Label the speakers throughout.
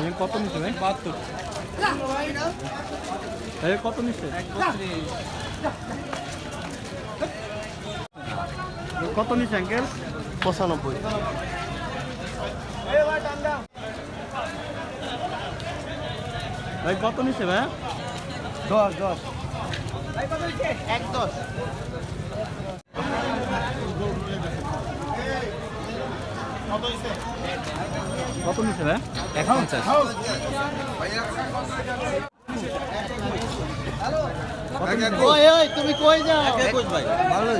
Speaker 1: এই কত নিচ্ছে ভাই? বাহাত্তর। এই কত নিচ্ছে? কত নিচ্ছে অ্যাঙ্কেল
Speaker 2: পঁচানব্বই।
Speaker 1: ভাই কত নিচ্ছে ভাই?
Speaker 2: দশ দশ। এক দশ।
Speaker 1: কত কত নিচ্ছে?
Speaker 2: ওই ওই তুমি কই যাও? ভাই। ভালো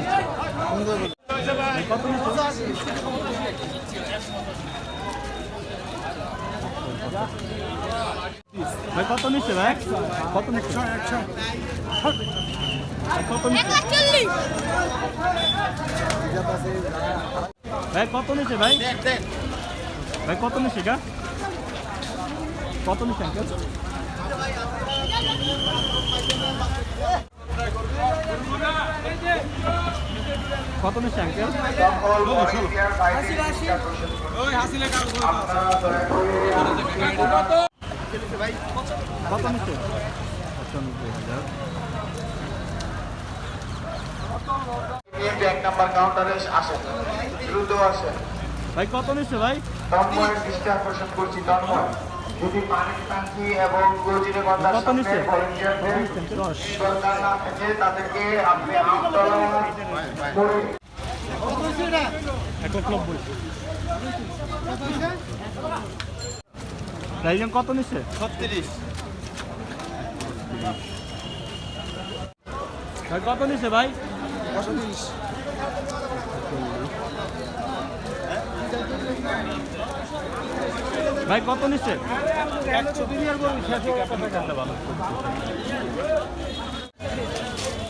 Speaker 1: ভাই কত নিচ্ছে ভাই? কত নিচ্ছে? ভাই কত নিচ্ছে? ভাই কত নিচ্ছে ভাই? ভাই, কত নিচ্ছে গা কত নিচ্ছে আঙ্কেল কত নিচ্ছে আঙ্কেল কত নিচ্ছে পঁচানব্বই হাজার
Speaker 3: এক নাম্বার কাউন্টারে আসেন দ্রুত আসেন
Speaker 1: ভাই কত নিচ্ছে ভাই?
Speaker 3: তন্ময়ের দৃষ্টি আকর্ষণ করছি তন্ময় যদি পানির ট্যাঙ্কি এবং গজিরে বাঁধার
Speaker 1: কত
Speaker 3: সামনে
Speaker 1: নিচ্ছে?
Speaker 3: ভলেন্টিয়ারদের
Speaker 1: দশ।
Speaker 3: দরকার না থাকে তাদেরকে আপনি আমতলা করে
Speaker 1: এক লাখ নব্বই রাইজন কত নিচ্ছে?
Speaker 2: ছত্রিশ।
Speaker 1: ভাই কত নিচ্ছে ভাই?
Speaker 2: পঁয়ত্রিশ।
Speaker 1: ভাই কত নিচ্ছে?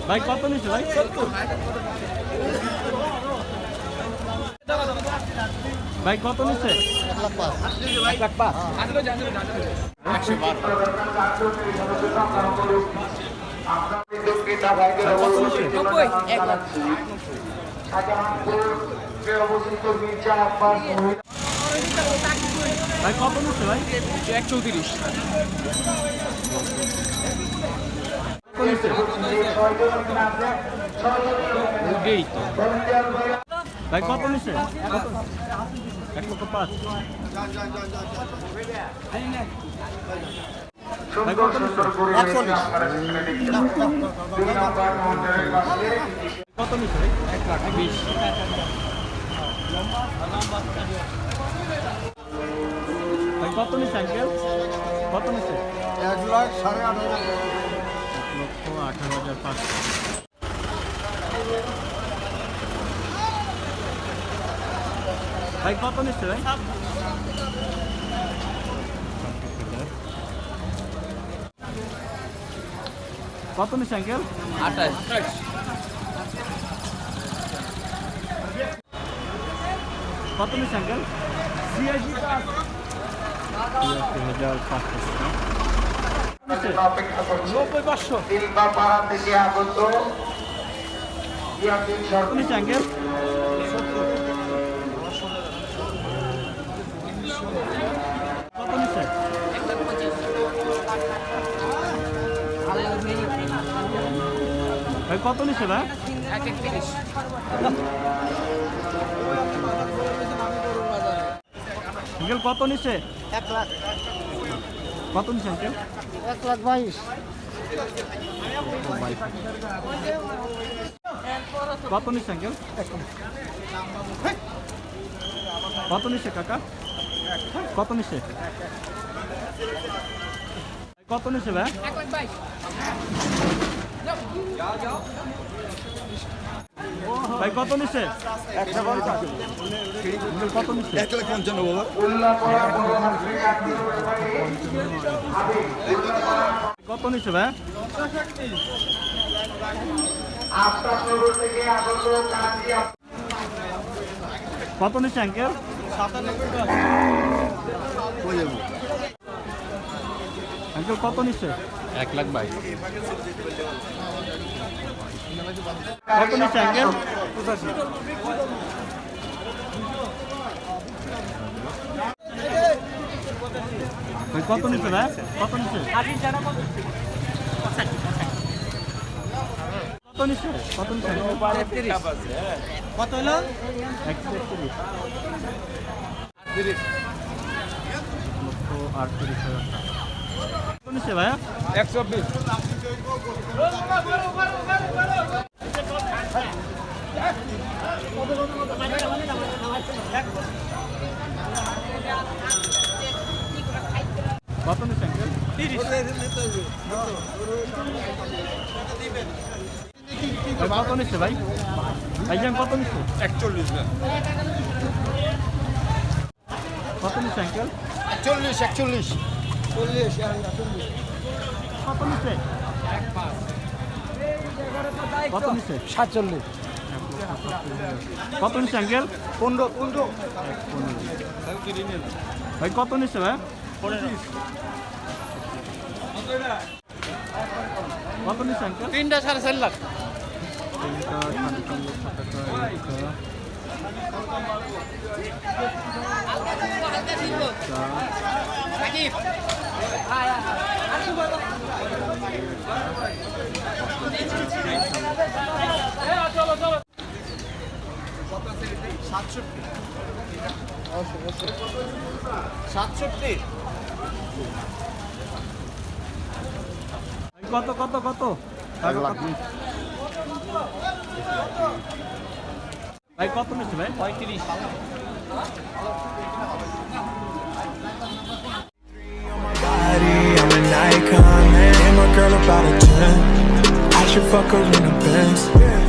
Speaker 1: ভাই কত নিচ্ছে ভাই? ভাই কত নিচ্ছে?
Speaker 3: শাহজাহানপুরে অবস্থিত মির্জা আব্বাস
Speaker 1: ভাই কত নিচ্ছে ভাই?
Speaker 4: এক চৌত্রিশ
Speaker 1: ভাই কত নিচ্ছে কত এক লক্ষ পাঁচ। কত নিচ্ছে এক লাখ বিশ। কত নিচ্ছে আঙ্কেল কত নিচ্ছে
Speaker 2: এক লাখ সাড়ে আট হাজার।
Speaker 1: লক্ষ আঠারো হাজার পাঁচশো। ভাই কত নিচ্ছে ভাই? কত নিচ্ছে আঙ্কেল
Speaker 4: আঠাশ।
Speaker 1: কত নিচ্ছে আঙ্কেল হাজার কত কত ভাই ভাই
Speaker 4: এক একত্রিশ
Speaker 1: আঙ্কেল কত নিচ্ছে
Speaker 2: এক লাখ।
Speaker 1: কত নিচ্ছে আঙ্কেল?
Speaker 2: এক লাখ বাইশ।
Speaker 1: কত নিচ্ছে আঙ্কেল? কত নিচ্ছে কাকা? কত নিচ্ছে কত নিচ্ছে ভাই? ভাই, কত নিচ্ছে? আঙ্কেল কত নিচ্ছে?
Speaker 2: এক লাখ পঞ্চান্ন
Speaker 1: কত নিচ্ছে ভাই? কত নিচ্ছে, আঙ্কেল? আঙ্কেল, কত নিচ্ছে?
Speaker 4: এক লাখ বাইশ।
Speaker 1: কত নিচ্ছে ভাই কত নিচ্ছে ভাই? কত নিচ্ছে? কত নিচ্ছে? কত
Speaker 2: হলো?
Speaker 1: একশো একত্রিশ। আটত্রিশ। হাজার ভাইয়া
Speaker 4: একশো বিশ
Speaker 1: কত নিচ্ছে? ভাই কত নিচ্ছে ভাই? ভাইজান কত নিচ্ছে?
Speaker 4: একচল্লিশ
Speaker 1: কত নিচ্ছে আঙ্কেল
Speaker 2: চল্লিশ একচল্লিশ। চল্লিশ
Speaker 1: কত নিচ্ছে কত নিচ্ছে
Speaker 2: সাতচল্লিশ
Speaker 1: কত নিচ্ছে আঙ্কেল
Speaker 2: পনেরো পনেরো
Speaker 1: ভাই কত নিচ্ছে ভাই কত নিচ্ছে আঙ্কেল
Speaker 4: তিনটা সাড়ে চার লাখ
Speaker 1: সাড়ে টাকা
Speaker 2: সাতষট্টি
Speaker 1: কত কত? কত ভাই কত নিচ্ছে ভাই? পঁয়ত্রিশ।
Speaker 5: out of ten. I should fuck her in the Benz.